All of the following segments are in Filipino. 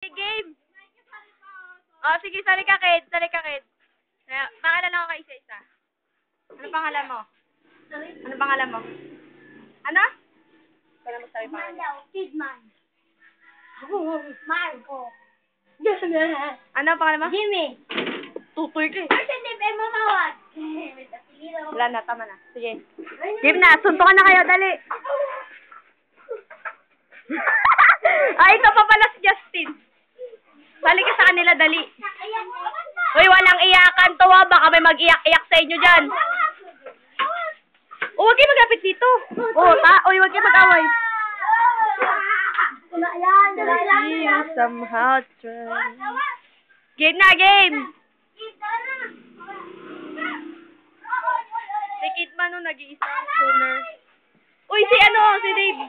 Game! Oh, sige, sali ka, kid. Sali ka, kid. Pangalan ako kay isa-isa. Ano pangalan mo? Ano pangalan mo? Ano? Kaya mo sabi pangalan. Malaw, Kidman. Marco. Ano pangalan mo? Jimmy. Tutoy ka eh. Arsen de Mamawat. Wala na, tama na. Sige. Game na, suntukan na kayo, dali. Ay, ito pa pala si Justin. Sali ka sa kanila, dali. Uy, walang iyakan to ah. Baka may mag-iyak-iyak sa inyo dyan. O, huwag kayo magapit dito. O, ta. Uy, huwag kayo mag-away. Somehow. Game na, game. Si Kidman no, nag-iisa. Sooner. Uy, si ano, si Dave.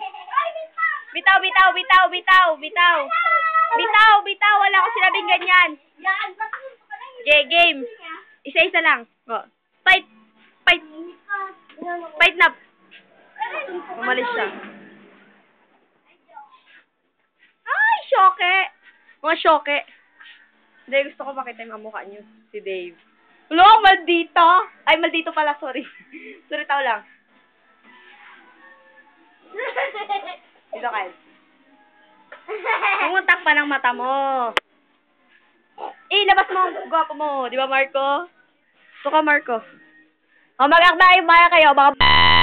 Bitaw, bitaw, bitaw, bitaw, bitaw. Bitaw, bitaw. Wala ko sinabing ganyan. Okay, game. Isa-isa lang. Oh. Fight. Fight. Fight na. Umalis siya. Ay, syoke. Mga syoke. Hindi, gusto ko makita yung mukha niyo. Si Dave. Wala, maldito. Ay, maldito pala, sorry. sorry, tao lang. Dito, Kyle. Pumuntak pa ng mata mo. Eh, labas mo ang gwapo mo. Di ba, Marco? Ito ka, Marco. O, mag-akbay, maya kayo. Baka